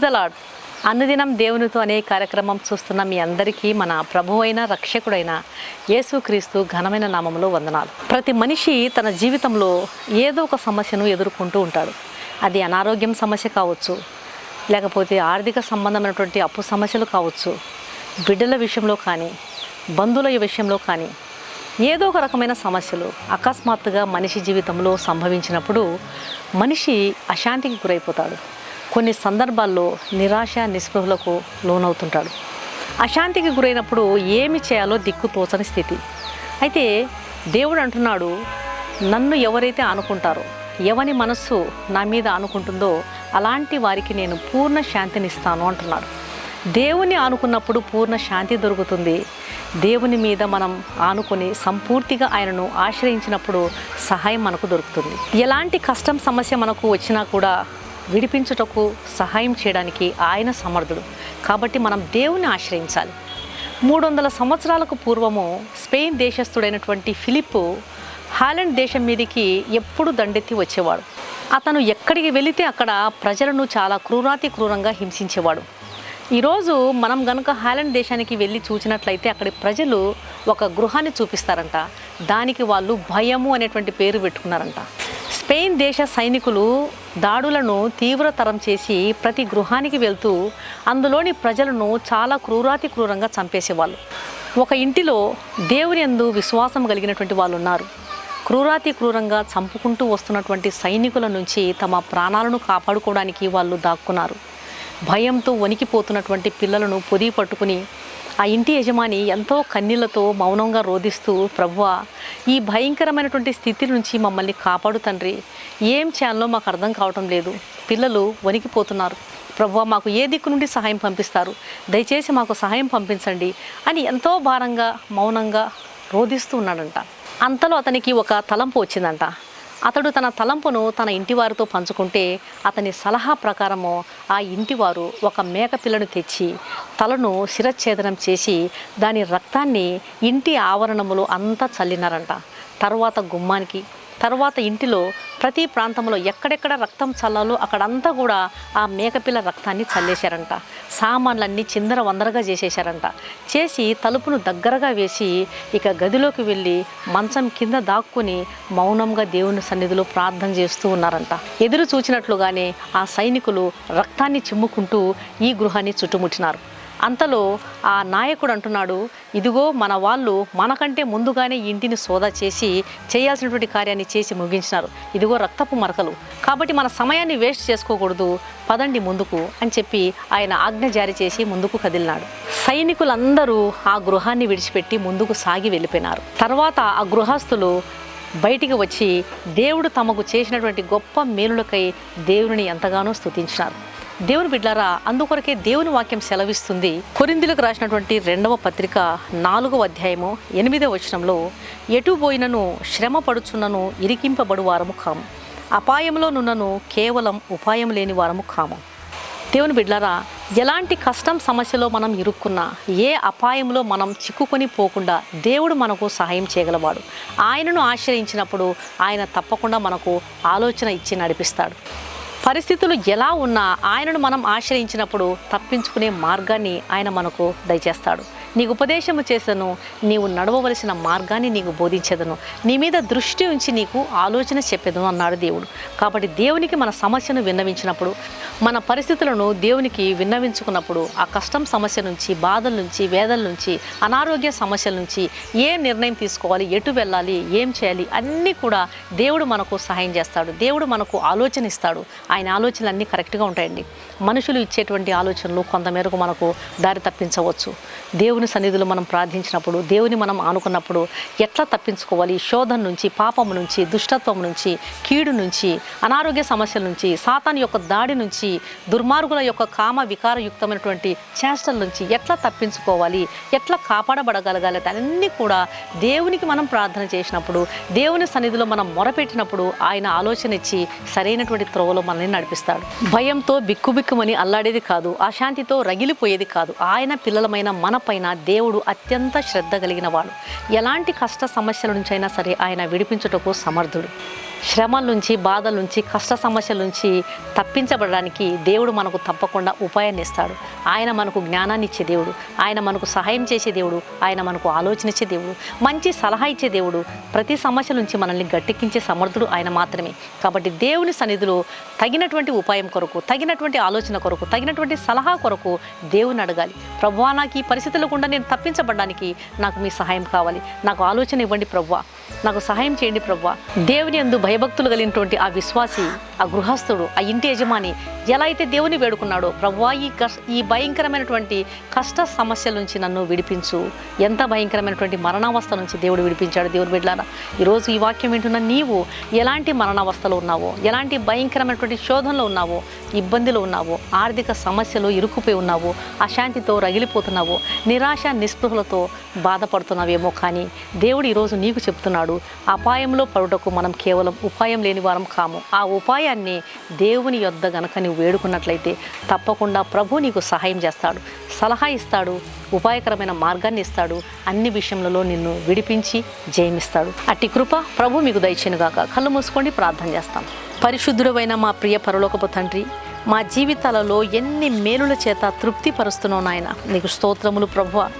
Praise the lord అనుదినం దేవునితో అనే కార్యక్రమం చూస్తున్న మీ అందరికీ మన ప్రభు అయిన రక్షకుడైన యేసుక్రీస్తు ఘనమైన నామంలో వందనాలు. ప్రతి మనిషి తన జీవితంలో ఏదో ఒక సమస్యను ఎదుర్కొంటూ ఉంటాడు. అది అనారోగ్యం సమస్య కావచ్చు లేకపోతే ఆర్థిక సంబంధమైనటువంటి అప్పు సమస్యలు కావచ్చు బిడ్డల విషయంలో కానీ బంధువుల విషయంలో కానీ ఏదో ఒక రకమైన సమస్యలు అకస్మాత్తుగా మనిషి జీవితంలో సంభవించినప్పుడు మనిషి అశాంతికి గురైపోతాడు. కొన్ని సందర్భాల్లో నిరాశ నిస్పృహలకు లోనవుతుంటాడు. అశాంతికి గురైనప్పుడు ఏమి చేయాలో దిక్కు తోచని స్థితి. అయితే దేవుడు అంటున్నాడు నన్ను ఎవరైతే అనుకుంటారో ఎవని మనస్సు నా మీద అనుకుంటుందో అలాంటి వారికి నేను పూర్ణ శాంతినిస్తాను అంటున్నాడు. దేవుని ఆనుకున్నప్పుడు పూర్ణ శాంతి దొరుకుతుంది. దేవుని మీద మనం ఆనుకొని సంపూర్తిగా ఆయనను ఆశ్రయించినప్పుడు సహాయం మనకు దొరుకుతుంది. ఎలాంటి కష్టం సమస్య మనకు వచ్చినా కూడా విడిపించుటకు సహాయం చేయడానికి ఆయన సమర్థుడు. కాబట్టి మనం దేవుని ఆశ్రయించాలి. మూడు వందల సంవత్సరాలకు పూర్వము స్పెయిన్ దేశస్థుడైనటువంటి ఫిలిప్పు హాలండ్ దేశం మీదికి ఎప్పుడు దండెత్తి వచ్చేవాడు. అతను ఎక్కడికి వెళితే అక్కడ ప్రజలను చాలా క్రూరాతి క్రూరంగా హింసించేవాడు. ఈరోజు మనం గనుక హాలండ్ దేశానికి వెళ్ళి చూసినట్లయితే అక్కడి ప్రజలు ఒక గృహాన్ని చూపిస్తారంట. దానికి వాళ్ళు భయము అనేటువంటి పేరు పెట్టుకున్నారంట. స్పెయిన్ దేశ సైనికులు దాడులను తీవ్రతరం చేసి ప్రతి గృహానికి వెళ్తూ అందులోని ప్రజలను చాలా క్రూరాతి క్రూరంగా చంపేసేవాళ్ళు. ఒక ఇంటిలో దేవుని ఎందు విశ్వాసం కలిగినటువంటి వాళ్ళు ఉన్నారు క్రూరాతి క్రూరంగా చంపుకుంటూ వస్తున్నటువంటి సైనికుల నుంచి తమ ప్రాణాలను కాపాడుకోవడానికి వాళ్ళు దాక్కున్నారు. భయంతో వణికిపోతున్నటువంటి పిల్లలను పొది పట్టుకుని ఆ ఇంటి యజమాని ఎంతో కన్నీళ్ళతో మౌనంగా రోధిస్తూ ప్రభువా ఈ భయంకరమైనటువంటి స్థితి నుంచి మమ్మల్ని కాపాడు తండ్రి. ఏం చేయాలో మాకు అర్థం కావటం లేదు. పిల్లలు వణికిపోతున్నారు. ప్రభువా మాకు ఏ దిక్కు నుండి సహాయం పంపిస్తారు? దయచేసి మాకు సహాయం పంపించండి అని ఎంతో భారంగా మౌనంగా రోధిస్తూ ఉన్నాడంట. అంతలో అతనికి ఒక తలంపు వచ్చిందంట. అతడు తన తలంపును తన ఇంటివారితో పంచుకుంటే అతని సలహా ప్రకారము ఆ ఇంటివారు ఒక మేకపిల్లను తెచ్చి తలను శిరచ్ఛేదనం చేసి దాని రక్తాన్ని ఇంటి ఆవరణములో అంతా చల్లినారంట. తర్వాత గుమ్మానికి తర్వాత ఇంటిలో ప్రతి ప్రాంతంలో ఎక్కడెక్కడ రక్తం చల్లాలో అక్కడంతా కూడా ఆ మేకపిల్ల రక్తాన్ని చల్లేశారంట. సామాన్లన్నీ చిందర వందరగా చేసేశారంట. చేసి తలుపును దగ్గరగా వేసి ఇక గదిలోకి వెళ్ళి మంచం కింద దాక్కుని మౌనంగా దేవుని సన్నిధిలో ప్రార్థన చేస్తూ ఉన్నారంట. ఎదురు చూచినట్లుగానే ఆ సైనికులు రక్తాన్ని చిమ్ముకుంటూ ఈ గృహాన్ని చుట్టుముట్టినారు. అంతలో ఆ నాయకుడు అంటున్నాడు ఇదిగో మన వాళ్ళు మనకంటే ముందుగానే ఇంటిని సోదా చేసి చేయాల్సినటువంటి కార్యాన్ని చేసి ముగించినారు. ఇదిగో రక్తపు మరకలు. కాబట్టి మన సమయాన్ని వేస్ట్ చేసుకోకూడదు. పదండి ముందుకు అని చెప్పి ఆయన ఆజ్ఞ జారీ చేసి ముందుకు కదిలినాడు. సైనికులందరూ ఆ గృహాన్ని విడిచిపెట్టి ముందుకు సాగి వెళ్ళిపోయినారు. తర్వాత ఆ గృహస్థులు బయటికి వచ్చి దేవుడు తమకు చేసినటువంటి గొప్ప మేలులకై దేవుని ఎంతగానో స్తుతించినారు. దేవుని బిడ్లారా అందుకొరకే దేవుని వాక్యం సెలవిస్తుంది. కొరిందులకు రాసినటువంటి రెండవ పత్రిక నాలుగవ అధ్యాయము ఎనిమిదవ వచనంలో ఎటు పోయినను శ్రమ పడుచున్నను ఇరికింపబడు వారము కాము. అపాయంలో నున్నను కేవలం ఉపాయం లేని వారము కాము. దేవుని బిడ్లారా ఎలాంటి కష్టం సమస్యలో మనం ఇరుక్కున్నా ఏ అపాయంలో మనం చిక్కుకొని పోకుండా దేవుడు మనకు సహాయం చేయగలవాడు. ఆయనను ఆశ్రయించినప్పుడు ఆయన తప్పకుండా మనకు ఆలోచన ఇచ్చి నడిపిస్తాడు. పరిస్థితులు ఎలా ఉన్నా ఆయనను మనం ఆశ్రయించినప్పుడు తప్పించుకునే మార్గాన్ని ఆయన మనకు దయచేస్తాడు. నీకు ఉపదేశము చేసను. నీవు నడవవలసిన మార్గాన్ని నీకు బోధించదను. నీ మీద దృష్టి ఉంచి నీకు ఆలోచన చెప్పేదను అన్నాడు దేవుడు. కాబట్టి దేవునికి మన సమస్యను విన్నవించినప్పుడు మన పరిస్థితులను దేవునికి విన్నవించుకున్నప్పుడు ఆ కష్టం సమస్య నుంచి బాధల నుంచి వేదల నుంచి అనారోగ్య సమస్యల నుంచి ఏ నిర్ణయం తీసుకోవాలి ఎటు వెళ్ళాలి ఏం చేయాలి అన్నీ కూడా దేవుడు మనకు సహాయం చేస్తాడు. దేవుడు మనకు ఆలోచన ఇస్తాడు. ఆయన ఆలోచనలు అన్నీ కరెక్ట్గా ఉంటాయండి. మనుషులు ఇచ్చేటువంటి ఆలోచనలు కొంతమేరకు మనకు దారి తప్పించవచ్చు. దేవుడు దేవుని సన్నిధిలో మనం ప్రార్థించినప్పుడు దేవుని మనం ఆనుకున్నప్పుడు ఎట్లా తప్పించుకోవాలి? శోధన నుంచి పాపం నుంచి దుష్టత్వం నుంచి కీడు నుంచి అనారోగ్య సమస్యల నుంచి సాతాన్ యొక్క దాడి నుంచి దుర్మార్గుల యొక్క కామ వికారయుక్తమైనటువంటి చేష్టల నుంచి ఎట్లా తప్పించుకోవాలి? ఎట్లా కాపాడబడగలగాలి? అన్నీ కూడా దేవునికి మనం ప్రార్థన చేసినప్పుడు దేవుని సన్నిధిలో మనం మొరపెట్టినప్పుడు ఆయన ఆలోచన ఇచ్చి సరైనటువంటి త్రోవలో మనల్ని నడిపిస్తాడు. భయంతో బిక్కుబిక్కుమని అల్లాడేది కాదు అశాంతితో రగిలిపోయేది కాదు. ఆయన పిల్లలమైన మన పైన దేవుడు అత్యంత శ్రద్ధ కలిగిన వాడు. ఎలాంటి కష్ట సమస్యల నుంచి అయినా సరే ఆయన విడిపించుటకు సమర్థుడు. శ్రమల నుంచి బాధల నుంచి కష్ట సమస్యల నుంచి తప్పించబడడానికి దేవుడు మనకు తప్పకుండా ఉపాయాన్ని ఇస్తాడు ఆయన మనకు జ్ఞానాన్ని ఇచ్చే దేవుడు. ఆయన మనకు సహాయం చేసే దేవుడు. ఆయన మనకు ఆలోచన ఇచ్చే దేవుడు. మంచి సలహా ఇచ్చే దేవుడు. ప్రతి సమస్య నుంచి మనల్ని గట్టెక్కించే సమర్థుడు ఆయన మాత్రమే. కాబట్టి దేవుని సన్నిధిలో తగినటువంటి ఉపాయం కొరకు తగినటువంటి ఆలోచన కొరకు తగినటువంటి సలహా కొరకు దేవుని అడగాలి. ప్రభువా నాకు ఈ పరిస్థితులకు కాకుండా నేను తప్పించబడడానికి నాకు మీ సహాయం కావాలి. నాకు ఆలోచన ఇవ్వండి ప్రభువా నాకు సహాయం చేయండి ప్రభా. దేవుని అందు భయభక్తులు కలిగినటువంటి ఆ విశ్వాసి ఆ గృహస్థుడు ఆ ఇంటి యజమాని ఎలా అయితే దేవుని వేడుకున్నాడో ప్రభా ఈ కష్ ఈ భయంకరమైనటువంటి కష్ట సమస్యల నుంచి నన్ను విడిపించు. ఎంత భయంకరమైనటువంటి మరణావస్థ నుంచి దేవుడు విడిపించాడు దేవుడు బిడ్డారా ఈరోజు ఈ వాక్యం వింటున్న నీవు ఎలాంటి మరణావస్థలో ఉన్నావో ఎలాంటి భయంకరమైనటువంటి శోధనలో ఉన్నావో ఇబ్బందిలో ఉన్నావో ఆర్థిక సమస్యలు ఇరుక్కుపోయి ఉన్నావో అశాంతితో రగిలిపోతున్నావో నిరాశ నిస్పృహలతో బాధపడుతున్నావేమో కానీ దేవుడు ఈరోజు నీకు చెప్తున్నాడు. అపాయంలో పడుటకు మనం కేవలం ఉపాయం లేని వారం కాము. ఆ ఉపాయాన్ని దేవుని యొద్ద గనక నీవు వేడుకున్నట్లయితే తప్పకుండా ప్రభు నీకు సహాయం చేస్తాడు. సలహా ఇస్తాడు ఉపాయకరమైన మార్గాన్ని ఇస్తాడు అన్ని విషయములలో నిన్ను విడిపించి జయమిస్తాడు. అట్టి కృప ప్రభు మీకు దయచేనుగాక కళ్ళు మూసుకోండి ప్రార్థన చేస్తాం. పరిశుద్ధుడైన మా ప్రియ పరలోకపు తండ్రి మా జీవితాలలో ఎన్ని మేలుల చేత తృప్తి పరుస్తున్నావు నాయన? నీకు స్తోత్రములు ప్రభువ.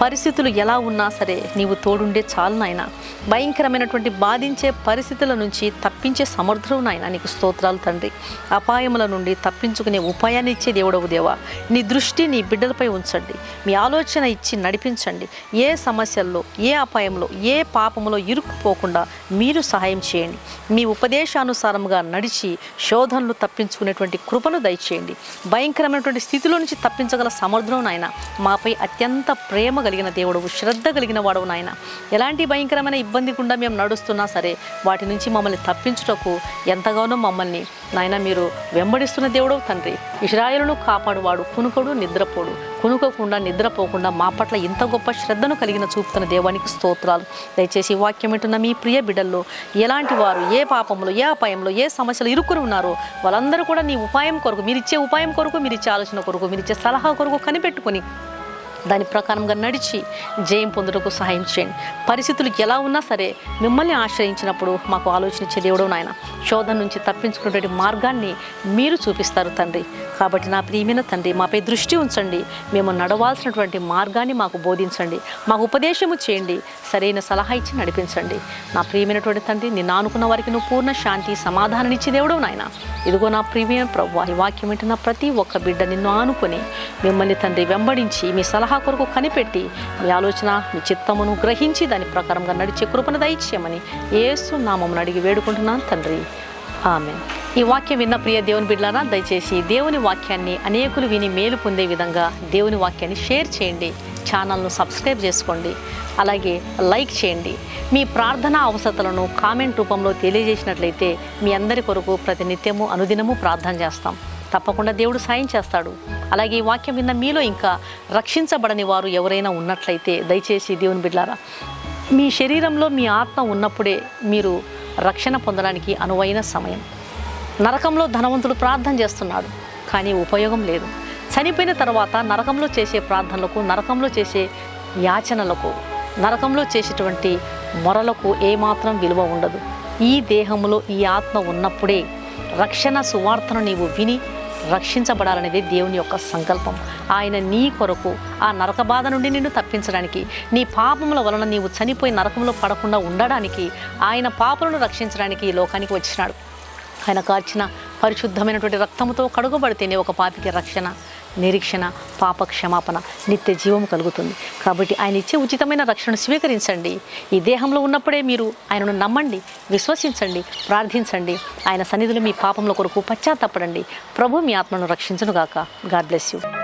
పరిస్థితులు ఎలా ఉన్నా సరే నీవు తోడుండే చాలు నాయన. భయంకరమైనటువంటి బాధించే పరిస్థితుల నుంచి తప్పించే సమర్థుడు నాయన. నీకు స్తోత్రాలు తండ్రి. అపాయముల నుండి తప్పించుకునే ఉపాయాన్ని ఇచ్చే దేవుడవు దేవా. నీ దృష్టి నీ బిడ్డలపై ఉంచండి. మీ ఆలోచన ఇచ్చి నడిపించండి. ఏ సమస్యల్లో ఏ అపాయంలో ఏ పాపములో ఇరుక్కుపోకుండా మీరు సహాయం చేయండి. మీ ఉపదేశానుసారముగా నడిచి శోధనలు తప్పించుకునేటువంటి కృపను దయచేయండి. భయంకరమైనటువంటి స్థితిలో నుంచి తప్పించగల సమర్థుడు నాయన. మాపై అత్యంత ప్రేమ కలిగిన దేవుడవు శ్రద్ధ కలిగిన వాడవు నాయన. ఎలాంటి భయంకరమైన ఇబ్బంది గుండా మేము నడుస్తున్నా సరే వాటి నుంచి మమ్మల్ని తప్పించుటకు ఎంతగానో మమ్మల్ని నాయన మీరు వెంబడిస్తున్న దేవుడవు తండ్రి. ఇస్రాయేలును కాపాడువాడు కునుకడు నిద్రపోడు. కునుకోకుండా నిద్రపోకుండా మా పట్ల ఇంత గొప్ప శ్రద్ధను కలిగిన చూపుతున్న దేవానికి స్తోత్రాలు. దయచేసి వాక్యం వింటున్న మీ ప్రియ బిడ్డల్లో ఎలాంటి వారు ఏ పాపంలో ఏ అపాయంలో ఏ సమస్యలు ఇరుక్కుని ఉన్నారో వాళ్ళందరూ కూడా నీ ఉపాయం కొరకు మీరు ఇచ్చే ఉపాయం కొరకు మీరు ఇచ్చే ఆలోచన కొరకు మీరు ఇచ్చే సలహా కొరకు కనిపెట్టుకొని దాని ప్రకారంగా నడిచి జయం పొందుటకు సహాయం చేయండి. పరిస్థితులు ఎలా ఉన్నా సరే మిమ్మల్ని ఆశ్రయించినప్పుడు మాకు ఆలోచన ఇచ్చే దేవుడు నాయన. శోధన నుంచి తప్పించుకునేటువంటి మార్గాన్ని మీరు చూపిస్తారు తండ్రి. కాబట్టి నా ప్రియమైన తండ్రి మాపై దృష్టి ఉంచండి. మేము నడవాల్సినటువంటి మార్గాన్ని మాకు బోధించండి. మాకు ఉపదేశము చేయండి. సరైన సలహా ఇచ్చి నడిపించండి. నా ప్రియమైనటువంటి తండ్రి నిన్ను అనుకున్న వారికి నువ్వు పూర్ణ శాంతి సమాధానం ఇచ్చి దేవుడు నాయన. ఇదిగో నా ప్రియమైన ప్రభు ఈ వాక్యం వింటున్న ప్రతి ఒక్క బిడ్డ నిన్ను ఆనుకొని మిమ్మల్ని తండ్రి వెంబడించి మీ సలహా కొరకు కనిపెట్టి మీ ఆలోచన మీ చిత్తమును గ్రహించి దాని ప్రకారంగా నడిచే కృపను దయచేయమని ఏసు నామమును అడిగి వేడుకుంటున్నాను తండ్రి. ఆమె ఈ వాక్యం విన్న ప్రియ దేవుని బిడ్డలారా దయచేసి దేవుని వాక్యాన్ని అనేకులు విని మేలు పొందే విధంగా దేవుని వాక్యాన్ని షేర్ చేయండి ఛానల్ను సబ్స్క్రైబ్ చేసుకోండి అలాగే లైక్ చేయండి. మీ ప్రార్థనా అవసరతలను కామెంట్ రూపంలో తెలియజేసినట్లయితే మీ అందరి కొరకు ప్రతినిత్యము అనుదినము ప్రార్థన చేస్తాం. తప్పకుండా దేవుడు సాయం చేస్తాడు. అలాగే ఈ వాక్యం విన్న మీలో ఇంకా రక్షించబడని వారు ఎవరైనా ఉన్నట్లయితే దయచేసి దేవుని బిడ్డారా మీ శరీరంలో మీ ఆత్మ ఉన్నప్పుడే మీరు రక్షణ పొందడానికి అనువైన సమయం. నరకంలో ధనవంతుడు ప్రార్థన చేస్తున్నాడు కానీ ఉపయోగం లేదు. చనిపోయిన తర్వాత నరకంలో చేసే ప్రార్థనలకు నరకంలో చేసే యాచనలకు నరకంలో చేసేటువంటి మొరలకు ఏమాత్రం విలువ ఉండదు. ఈ దేహంలో ఈ ఆత్మ ఉన్నప్పుడే రక్షణ సువార్తను నీవు విని రక్షించబడాలనేది దేవుని యొక్క సంకల్పం. ఆయన నీ కొరకు ఆ నరక బాధ నుండి నిన్ను తప్పించడానికి నీ పాపముల వలన నీవు చనిపోయి నరకంలో పడకుండా ఉండడానికి ఆయన పాపలను రక్షించడానికి ఈ లోకానికి వచ్చినాడు. ఆయన కార్చిన పరిశుద్ధమైనటువంటి రక్తముతో కడుగబడితేనే ఒక పాపికి రక్షణ. నిరీక్షణ పాప క్షమాపణ నిత్య జీవం కలుగుతుంది. కాబట్టి ఆయన ఇచ్చే ఉచితమైన రక్షణ స్వీకరించండి. ఈ దేహంలో ఉన్నప్పుడే మీరు ఆయనను నమ్మండి విశ్వసించండి ప్రార్థించండి. ఆయన సన్నిధిలో మీ పాపముల కొరకు పశ్చాత్తపడండి. ప్రభు మీ ఆత్మను రక్షించునుగాక. God bless you.